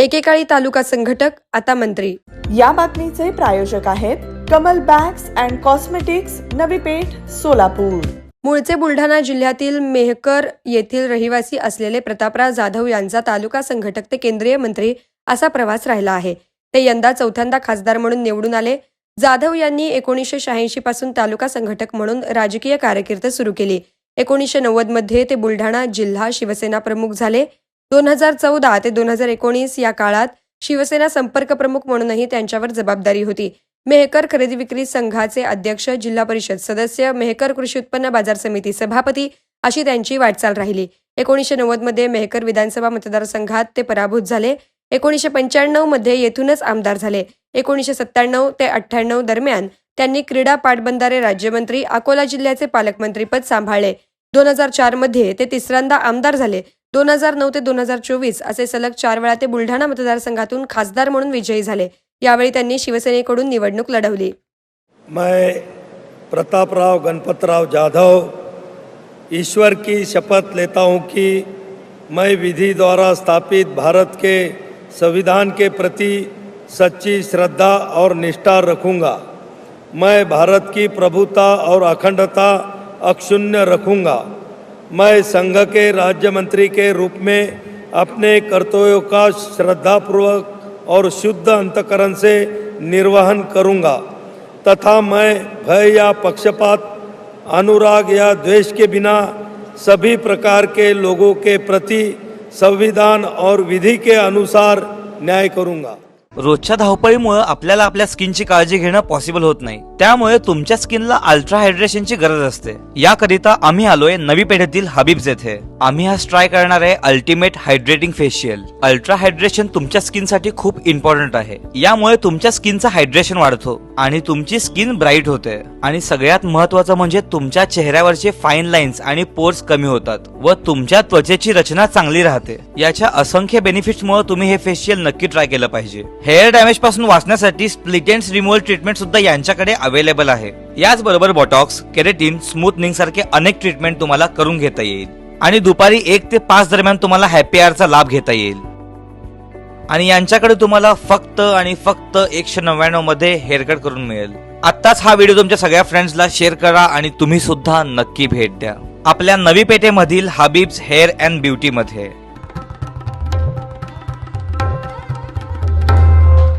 एकेकाळी तालुका संघटक आता मंत्री. या बातमीचे प्रायोजक आहेत Kamal bags and cosmetics Navi Peth Solapur. मूळचे बुलढाणा जिल्ह्यातील मेहकर येथील रहिवासी असलेले प्रतापराव जाधव यांचा तालुका संघटक ते केंद्रीय मंत्री असा प्रवास राहिला आहे. ते यंदा चौथ्यांदा खासदार म्हणून निवडून आले. जाधव यांनी एकोणीसशे शहाऐंशी पासून तालुका संघटक म्हणून राजकीय कारकीर्द सुरू केली. एकोणीसशे नव्वदमध्ये ते बुलढाणा जिल्हा शिवसेना प्रमुख झाले. दोन हजार चौदा ते दोन हजार एकोणीस या काळात शिवसेना संपर्क प्रमुख म्हणूनही त्यांच्यावर जबाबदारी होती. मेहकर खरेदी विक्री संघाचे अध्यक्ष जिल्हा परिषद सदस्य मेहकर कृषी उत्पन्न बाजार समिती सभापती अशी त्यांची वाटचाल राहिली. एकोणीसशे नव्वदमध्ये मेहकर विधानसभा मतदारसंघात ते पराभूत झाले. एकोणीसशे पंच्याण्णवमध्ये येथूनच आमदार झाले. एकोणीसशे सत्त्याण्णव ते अठ्ठ्याण्णव दरम्यान त्यांनी क्रीडा पाटबंधारे राज्यमंत्री अकोला जिल्ह्याचे पालकमंत्रीपद सांभाळले. दोन हजार चारमध्ये ते तिसऱ्यांदा आमदार झाले. दोन हजार नऊ ते दोन हजार चोवीस असे सलग चार वेळा ते बुलढाणा मतदारसंघातून खासदार म्हणून विजयी झाले. यावेळी त्यांनी शिवसेनेकडून निवडणूक लढवली. मैं प्रतापराव गणपतराव जाधव ईश्वर की शपथ लेता हूँ कि मैं विधि द्वारा स्थापित भारत के संविधान के प्रति सच्ची श्रद्धा और निष्ठा रखूँगा। मैं भारत की प्रभुता और अखंडता अक्षुण्य रखूँगा। मैं संघ के राज्य मंत्री के रूप में अपने कर्तव्यों का श्रद्धापूर्वक और शुद्ध अंतकरण से निर्वहन करूँगा, तथा मैं भय या पक्षपात, अनुराग या द्वेष के बिना सभी प्रकार के लोगों के प्रति संविधान और विधि के अनुसार न्याय करूँगा। रोजच्या धावपळीमुळे आपल्याला आपल्या स्किनची काळजी घेणं पॉसिबल होत नाही. त्यामुळे तुमच्या स्किनला अल्ट्रा हायड्रेशनची गरज असते. याकरिता आम्ही आलोय नवी पेढीतील हबीब्स येथे. आम्ही आज ट्राय करणार आहे ultimate hydrating facial ultra hydration तुमच्या स्किनसाठी खूप इम्पॉर्टंट आहे. यामुळे तुमच्या स्किनचं हायड्रेशन वाढतो आणि तुमची स्किन ब्राईट होते. आणि सगळ्यात महत्वाचं म्हणजे तुमच्या चेहऱ्यावरचे फाईन लाईन्स आणि पोर्स कमी होतात व तुमच्या त्वचेची रचना चांगली राहते. याच्या असंख्य बेनिफिट्स मुळे तुम्ही हे फेशियल नक्की ट्राय केलं पाहिजे. हेअर डॅमेजपासून वाचण्यासाठी स्प्लिटेंट्स रिमूव्हल ट्रीटमेंट सुद्धा यांच्याकडे अवेलेबल आहे. याचबरोबर बॉटॉक्स केरेटिन स्मूथनिंग सारखे अनेक ट्रीटमेंट तुम्हाला करून घेता येईल. आणि दुपारी एक ते पाच दरम्यान तुम्हाला हॅपी आरचा लाभ घेता येईल. आणि यांच्याकडे तुम्हाला फक्त आणि फक्त एकशे नव्याण्णवमध्ये हेअरकट करून मिळेल. आत्ताच हा व्हिडिओ तुमच्या सगळ्या फ्रेंड्सला शेअर करा आणि तुम्ही सुद्धा नक्की भेट द्या. आपल्या नवी पेठेमधील हबीब्स हेअर अँड ब्युटी मध्ये.